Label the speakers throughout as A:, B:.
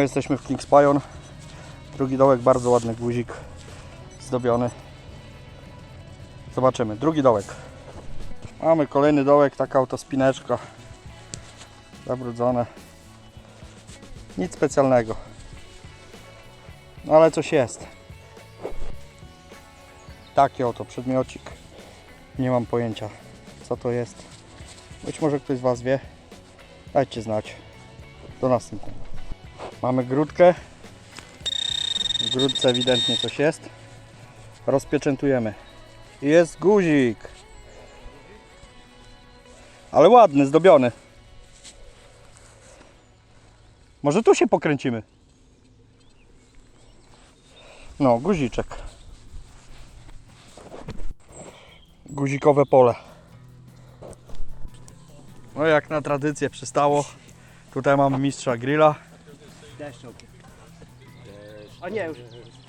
A: jesteśmy w King's Pion. Drugi dołek, bardzo ładny guzik. Zdobiony. Zobaczymy. Drugi dołek. Mamy kolejny dołek, taka oto spineczka. Zabrudzone. Nic specjalnego. No ale coś jest. Taki oto przedmiocik. Nie mam pojęcia co to jest. Być może ktoś z Was wie. Dajcie znać. Do następnego. Mamy grudkę. W grudce ewidentnie coś jest. Rozpieczętujemy. Jest guzik. Ale ładny, zdobiony. Może tu się pokręcimy. No, guziczek. Guzikowe pole. No jak na tradycję przystało. Tutaj mamy mistrza grilla.
B: Deszcz A nie, już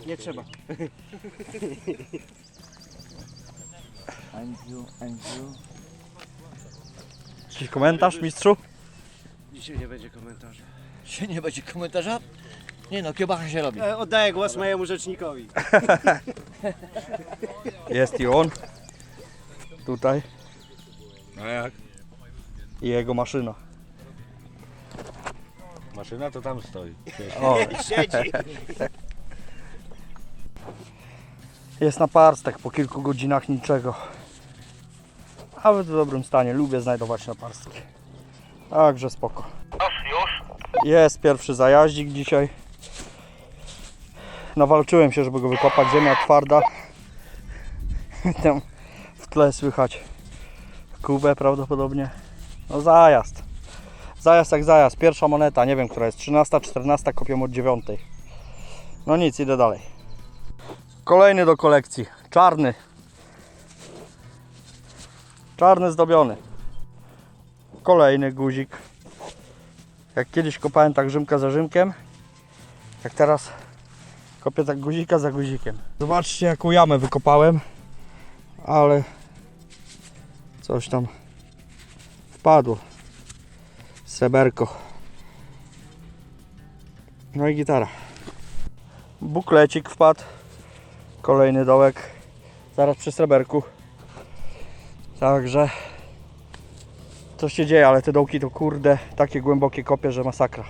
B: nie trzeba.
C: Andrew, Andrew.
A: Jakiś komentarz, mistrzu?
B: Dzisiaj nie będzie komentarzy.
C: Się nie będzie komentarza? Nie no, kiełbacha się robi.
B: E, oddaję głos mojemu rzecznikowi.
A: Jest i on. Tutaj.
D: A jak?
A: I jego maszyna.
D: Maszyna to tam stoi.
A: O,
B: Siedzi.
A: jest na parstek po kilku godzinach niczego. Ale w dobrym stanie. Lubię znajdować na parstki. Także spoko. Jest pierwszy zajaździk dzisiaj. Nawalczyłem się, żeby go wykopać. Ziemia twarda. Tam w tle słychać kubę prawdopodobnie. No zajazd. Zajazd jak zajazd. Pierwsza moneta, nie wiem która jest. 13, 14, kopię od 9. No nic, idę dalej. Kolejny do kolekcji. Czarny. Czarny zdobiony. Kolejny guzik. Jak kiedyś kopałem tak rzymka za rzymkiem, jak teraz kopię tak guzika za guzikiem. Zobaczcie jaką jamę wykopałem, ale coś tam wpadło. Sreberko. No i gitara. Buklecik wpadł. Kolejny dołek. Zaraz przy sreberku. Także coś się dzieje, ale te dołki to kurde takie głębokie kopie, że masakra.